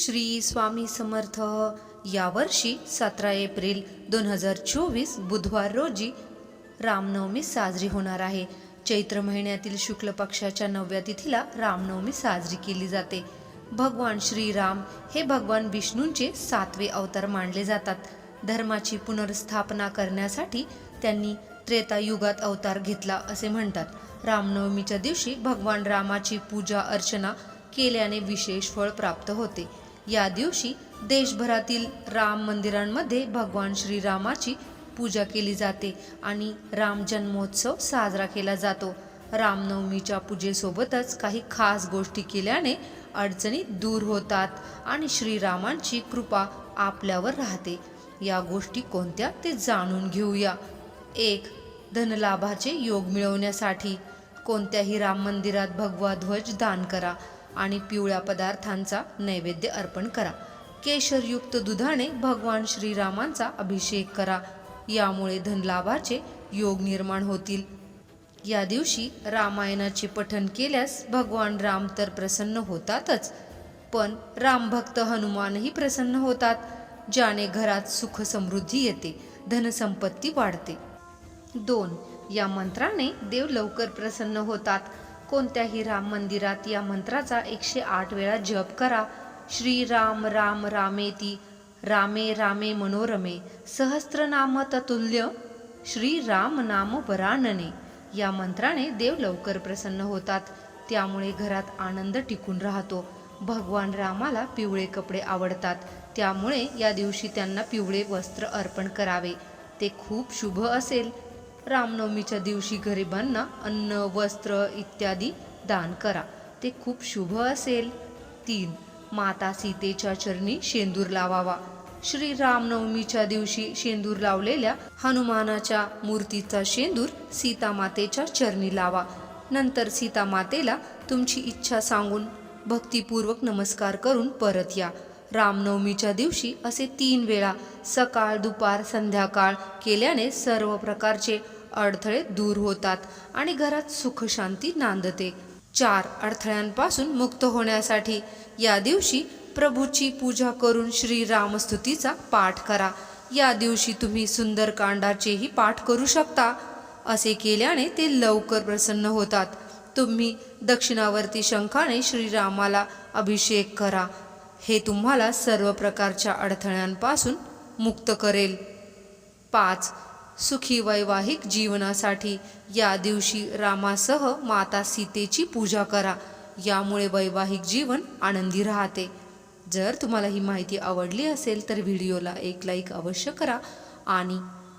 श्री स्वामी समर्थ यावर्षी सतरा एप्रिल दोन हजार चोवीस बुधवार रोजी रामनवमी साजरी होणार आहे. चैत्र महिन्यातील शुक्ल पक्षाच्या नवव्या तिथीला रामनवमी साजरी केली जाते. भगवान श्रीराम हे भगवान विष्णूंचे सातवे अवतार मानले जातात. धर्माची पुनर्स्थापना करण्यासाठी त्यांनी त्रेतायुगात अवतार घेतला असे म्हणतात. रामनवमीच्या दिवशी भगवान रामाची पूजा अर्चना केल्याने विशेष फळ प्राप्त होते. या दिवशी देशभरातील राम मंदिरांमध्ये भगवान श्रीरामाची पूजा केली जाते आणि राम जन्मोत्सव साजरा केला जातो. रामनवमीच्या पूजेसोबतच काही खास गोष्टी केल्याने अडचणी दूर होतात आणि श्रीरामांची कृपा आपल्यावर राहते. या गोष्टी कोणत्या ते जाणून घेऊया. एक धनलाभाचे योग मिळवण्यासाठी कोणत्याही राम मंदिरात भगवा ध्वज दान करा. आणि पिवळ्या पदार्थांचा नैवेद्य अर्पण करा. केशरयुक्त दुधाने भगवान श्रीरामांचा अभिषेक करा. यामुळे धनलाभाचे योग निर्माण होतील. या दिवशी रामायणाचे पठन केल्यास भगवान राम तर प्रसन्न होतातच पण रामभक्त हनुमानही प्रसन्न होतात ज्याने घरात सुख समृद्धी येते धनसंपत्ती वाढते. दोन या मंत्राने देव लवकर प्रसन्न होतात. कोणत्याही राम मंदिरात या मंत्राचा एकशे आठ वेळा जप करा. श्री राम राम रामेती रामे रामे मनोरमे सहस्त्रनाम ततुल्य श्री राम नाम वरानने या मंत्राने देव लवकर प्रसन्न होतात. त्यामुळे घरात आनंद टिकून राहतो. भगवान रामाला पिवळे कपडे आवडतात. त्यामुळे या दिवशी त्यांना पिवळे वस्त्र अर्पण करावे. ते खूप शुभ असेल. रामनवमीच्या दिवशी गरिबांना अन्न वस्त्र इत्यादी दान करा. ते खूप शुभ असेल. तीन माता सीतेच्या चरणी शेंदूर लावावा. श्री रामनवमीच्या दिवशी शेंदूर लावलेल्या हनुमानाच्या मूर्तीचा शेंदूर सीतामातेच्या चरणी लावा. नंतर सीतामातेला तुमची इच्छा सांगून भक्तिपूर्वक नमस्कार करून परत या. रामनवमीच्या दिवशी असे तीन वेळा सकाळ दुपार संध्याकाळ केल्याने सर्व प्रकारचे अडथळे दूर होतात आणि घरात सुखशांती नांदते. चार अडथळ्यांपासून मुक्त होण्यासाठी या दिवशी प्रभूची पूजा करून श्रीरामस्तुतीचा पाठ करा. या दिवशी तुम्ही सुंदरकांडाचेही पाठ करू शकता. असे केल्याने ते लवकर प्रसन्न होतात. तुम्ही दक्षिणावर्ती शंखाने श्रीरामाला अभिषेक करा. हे तुम्हाला सर्व प्रकारच्या अडथळ्यांपासून मुक्त करेल. पाच सुखी वैवाहिक जीवनासाठी या दिवशी रामासह माता सीतेची पूजा करा. यामुळे वैवाहिक जीवन आनंदी राहते. जर तुम्हाला ही माहिती आवडली असेल तर व्हिडिओला एक लाईक अवश्य करा आणि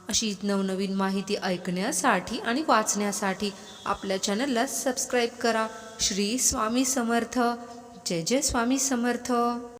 अशी नवनवीन माहिती ऐकण्यासाठी आणि वाचण्यासाठी आपल्या चॅनलला सबस्क्राईब करा. श्री स्वामी समर्थ. जय जय स्वामी समर्थ.